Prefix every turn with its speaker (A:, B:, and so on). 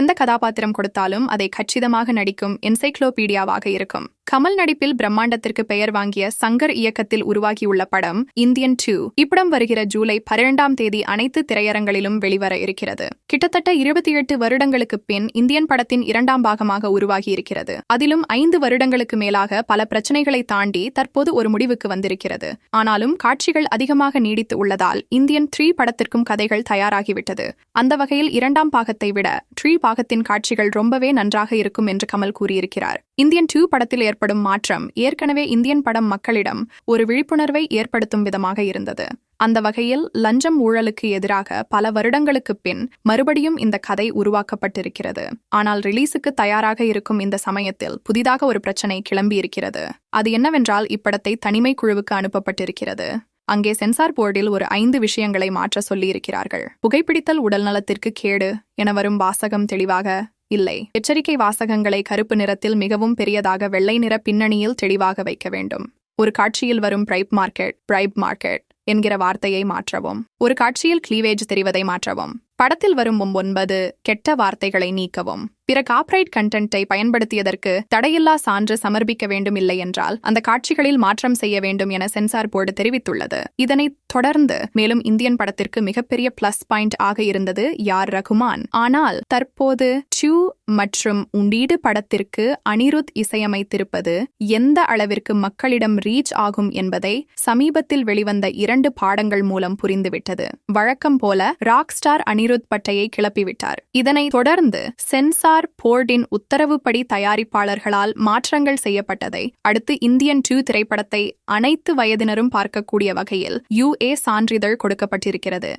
A: எந்த கதாபாத்திரம் கொடுத்தாலும் அதை கச்சிதமாக நடிக்கும் என்சைக்ளோபீடியாவாக இருக்கும். கமல் நடிப்பில் பிரம்மாண்டத்திற்கு பெயர் வாங்கிய சங்கர் இயக்கத்தில் உருவாகியுள்ள படம் இந்தியன் டூ. இப்படம் வருகிற ஜூலை பன்னிரண்டாம் தேதி அனைத்து திரையரங்களிலும் வெளிவர இருக்கிறது. கிட்டத்தட்ட இருபத்தி எட்டு வருடங்களுக்கு பின் இந்தியன் படத்தின் இரண்டாம் பாகமாக உருவாகி இருக்கிறது. அதிலும் ஐந்து வருடங்களுக்கு மேலாக பல பிரச்சனைகளை தாண்டி தற்போது ஒரு முடிவுக்கு வந்திருக்கிறது. ஆனாலும் காட்சிகள் அதிகமாக நீடித்து உள்ளதால் இந்தியன் த்ரீ படத்திற்கும் கதைகள் தயாராகிவிட்டது. அந்த வகையில் இரண்டாம் பாகத்தை விட த்ரீ பாகத்தின் காட்சிகள் ரொம்பவே நன்றாக இருக்கும் என்று கமல் கூறியிருக்கிறார். இந்தியன் டூ படத்தில் ஏற்படும் மாற்றம் ஏற்கனவே இந்தியன் படம் மக்களிடம் ஒரு விழிப்புணர்வை ஏற்படுத்தும் விதமாக இருந்தது. அந்த வகையில் லஞ்சம் ஊழலுக்கு எதிராக பல வருடங்களுக்கு பின் மறுபடியும் இந்த கதை உருவாக்கப்பட்டிருக்கிறது. ஆனால் ரிலீஸுக்கு தயாராக இருக்கும் இந்த சமயத்தில் புதிதாக ஒரு பிரச்சனை கிளம்பியிருக்கிறது. அது என்னவென்றால் இப்படத்தை தனிமை குழுவுக்கு அனுப்பப்பட்டிருக்கிறது. அங்கே சென்சார் போர்டில் ஒரு ஐந்து விஷயங்களை மாற்ற சொல்லியிருக்கிறார்கள். புகைப்பிடித்தல் உடல்நலத்திற்கு கேடு என வரும் வாசகம் தெளிவாக இல்லை. எச்சரிக்கை வாசகங்களை கருப்பு நிறத்தில் மிகவும் பெரியதாக வெள்ளை நிற பின்னணியில் தெளிவாக வைக்க வேண்டும். ஒரு காட்சியில் வரும் பிரைப் மார்க்கெட் பிரைப் மார்க்கெட் என்கிற வார்த்தையை மாற்றவும். ஒரு காட்சியில் கிளீவேஜ் தெரிவதை மாற்றவும். படத்தில் வரும் ஒன்பது கெட்ட வார்த்தைகளை நீக்கவும். பிற காப்ரைட் கண்டென்ட்டை பயன்படுத்தியதற்கு தடையில்லா சான்று சமர்ப்பிக்க வேண்டும் இல்லை என்றால் அந்த காட்சிகளில் மாற்றம் செய்ய வேண்டும் என சென்சார் போர்டு தெரிவித்துள்ளது. இதனைத் தொடர்ந்து மேலும் இந்தியன் படத்திற்கு மிகப்பெரிய பிளஸ் பாயிண்ட் ஆக இருந்தது யார் ரகுமான். ஆனால் தற்போது சூ மற்றும் உண்டீடு படத்திற்கு அனிருத் இசையமைத்திருப்பது எந்த அளவிற்கு மக்களிடம் ரீச் ஆகும் என்பதை சமீபத்தில் வெளிவந்த இரண்டு பாடங்கள் மூலம் புரிந்துவிட்டது. வழக்கம் போல ராக் ஸ்டார் அனிருத் அனிருத் பட்டையை கிளப்பிவிட்டார். இதனைத் தொடர்ந்து சென்சார் போர்டின் உத்தரவுப்படி தயாரிப்பாளர்களால் மாற்றங்கள் செய்யப்பட்டதை அடுத்து இந்தியன் டூ திரைப்படத்தை அனைத்து வயதினரும் பார்க்கக்கூடிய வகையில் யுஏ சான்றிதழ் கொடுக்கப்பட்டிருக்கிறது.